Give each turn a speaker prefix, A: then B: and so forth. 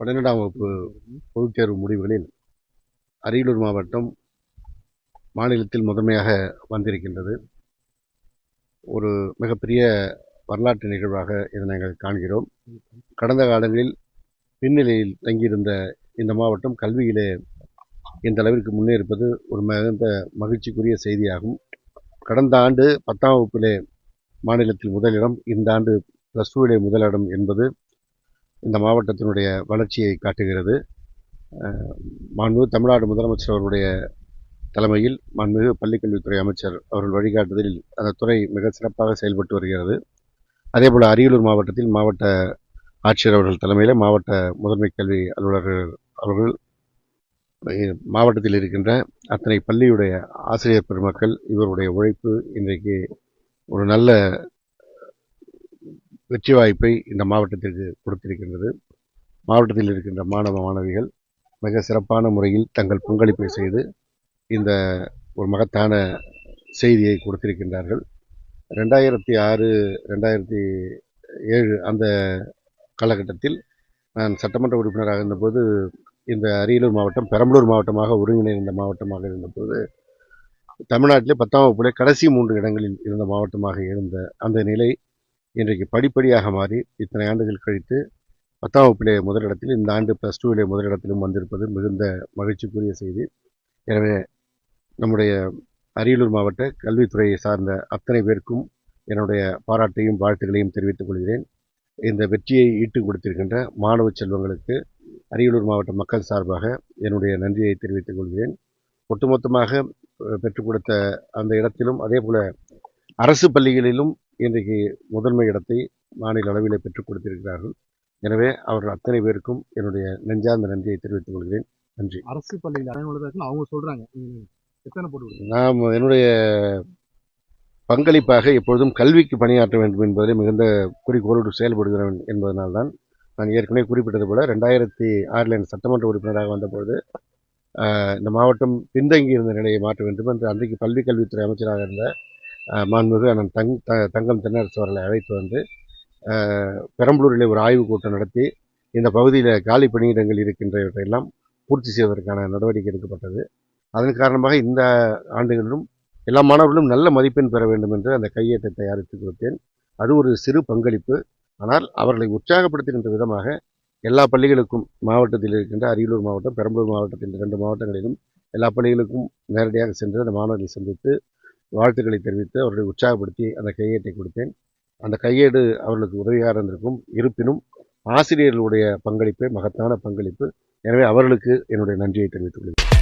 A: பன்னிரெண்டாம் வகுப்பு பொதுத் தேர்வு முடிவுகளில் அரியலூர் மாவட்டம் மாநிலத்தில் முதன்மையாக வந்திருக்கின்றது. ஒரு மிகப்பெரிய வரலாற்று நிகழ்வாக இதை நாங்கள் காண்கிறோம். கடந்த காலங்களில் பின்னிலையில் தங்கியிருந்த இந்த மாவட்டம் கல்வியிலே இந்த அளவிற்கு முன்னேறிப்பது ஒரு மிகுந்த மகிழ்ச்சிக்குரிய செய்தியாகும். கடந்த ஆண்டு பத்தாம் வகுப்பிலே மாநிலத்தில் முதலிடம் இந்த ஆண்டு ப்ளஸ் டூவிலே முதலிடம் என்பது இந்த மாவட்டத்தினுடைய வளர்ச்சியை காட்டுகிறது. மாண்புமிகு தமிழ்நாடு முதலமைச்சர் அவருடைய தலைமையில் மாண்புமிகு பள்ளிக்கல்வித்துறை அமைச்சர் அவர்கள் வழிகாட்டுதலில் அந்த துறை மிக சிறப்பாக செயல்பட்டு வருகிறது. அதேபோல் அரியலூர் மாவட்டத்தில் மாவட்ட ஆட்சியர் அவர்கள் தலைமையில் மாவட்ட முதன்மை கல்வி அலுவலர்கள் அவர்கள் மாவட்டத்தில் இருக்கின்ற அத்தனை பள்ளியுடைய ஆசிரியர் பெருமக்கள் இவருடைய உழைப்பு இன்றைக்கு ஒரு நல்ல வெற்றி வாய்ப்பை இந்த மாவட்டத்திற்கு கொடுத்திருக்கின்றது. மாவட்டத்தில் இருக்கின்ற மாணவ மாணவிகள் மிக சிறப்பான முறையில் தங்கள் பங்களிப்பை செய்து இந்த ஒரு மகத்தான செய்தியை கொடுத்திருக்கின்றார்கள். ரெண்டாயிரத்தி ஆறு ரெண்டாயிரத்தி ஏழு அந்த காலகட்டத்தில் நான் சட்டமன்ற உறுப்பினராக இருந்தபோது இந்த அரியலூர் மாவட்டம் பெரம்பலூர் மாவட்டமாக ஒருங்கிணைந்த மாவட்டமாக இருந்தபோது தமிழ்நாட்டிலே பத்தாம் வகுப்பிலே கடைசி மூன்று இடங்களில் இருந்த மாவட்டமாக இருந்த அந்த நிலை இன்றைக்கு படிப்படியாக மாறி இத்தனை ஆண்டுகள் கழித்து பத்தாம் வகுப்பிலே முதலிடத்தில் இந்த ஆண்டு ப்ளஸ் டூவிலே முதலிடத்திலும் வந்திருப்பது மிகுந்த மகிழ்ச்சிக்குரிய செய்தி. எனவே நம்முடைய அரியலூர் மாவட்ட கல்வித்துறையை சார்ந்த அத்தனை பேருக்கும் என்னுடைய பாராட்டையும் வாழ்த்துக்களையும் தெரிவித்துக் கொள்கிறேன். இந்த வெற்றியை ஈட்டுக் கொடுத்திருக்கின்ற மாணவ செல்வங்களுக்கு அரியலூர் மாவட்ட மக்கள் சார்பாக என்னுடைய நன்றியை தெரிவித்துக் கொள்கிறேன். ஒட்டுமொத்தமாக பெற்றுக் கொடுத்த அந்த இடத்திலும் அதே போல் அரசு பள்ளிகளிலும் இன்றைக்கு முதன்மை இடத்தை மாநில அளவிலே பெற்றுக் கொடுத்திருக்கிறார்கள். எனவே அவர்கள் அத்தனை பேருக்கும் என்னுடைய நெஞ்சார்ந்த நன்றியை தெரிவித்துக் கொள்கிறேன். நன்றி.
B: அரசு பள்ளியில் பயனுள்ளதா அவங்க சொல்றாங்க. நீங்க எத்தனை போட்டு
A: நாம் என்னுடைய பங்களிப்பாக எப்பொழுதும் கல்விக்கு பணியாற்ற வேண்டும் என்பதிலே மிகுந்த குறிக்கோளோடு செயல்படுகிறேன் என்பதனால்தான் நான் ஏற்கனவே குறிப்பிட்டது போல ரெண்டாயிரத்தி ஆறில் என் சட்டமன்ற உறுப்பினராக வந்தபொழுது இந்த மாவட்டம் பின்தங்கி இருந்த நிலையை மாற்ற வேண்டும் என்று அன்றைக்கு பள்ளி கல்வித்துறை அமைச்சராக இருந்த மாண்புமிகு அண்ணன் தங் த- தங்கம் தென்னரசு அவர்களை அழைத்து வந்து பெரம்பலூரில் ஒரு ஆய்வுக் கூட்டம் நடத்தி இந்த பகுதியில் காலி பணியிடங்கள் இருக்கின்றவற்றையெல்லாம் பூர்த்தி செய்வதற்கான நடவடிக்கை எடுக்கப்பட்டது. அதன் காரணமாக இந்த ஆண்டுகளிலும் எல்லா மாணவர்களும் நல்ல மதிப்பெண் பெற வேண்டும் என்று அந்த கையேட்டை தயாரித்து கொடுத்தேன். அது ஒரு சிறு பங்களிப்பு. ஆனால் அவர்களை உற்சாகப்படுத்துகின்ற விதமாக எல்லா பள்ளிகளுக்கும் மாவட்டத்தில் இருக்கின்ற அரியலூர் மாவட்டம் பெரம்பலூர் மாவட்டத்தில் இரண்டு மாவட்டங்களிலும் எல்லா பள்ளிகளுக்கும் நேரடியாக சென்று அந்த மாணவர்களை சந்தித்து வாழ்த்துக்களை தெரிவித்து அவர்களை உற்சாகப்படுத்தி அந்த கையேட்டை கொடுத்தேன். அந்த கையேடு அவர்களுக்கு உதவியாக இருந்திருக்கும். இருப்பினும் ஆசிரியர்களுடைய பங்களிப்பே மகத்தான பங்களிப்பு. எனவே அவர்களுக்கு என்னுடைய நன்றியை தெரிவித்துக் கொள்கிறேன்.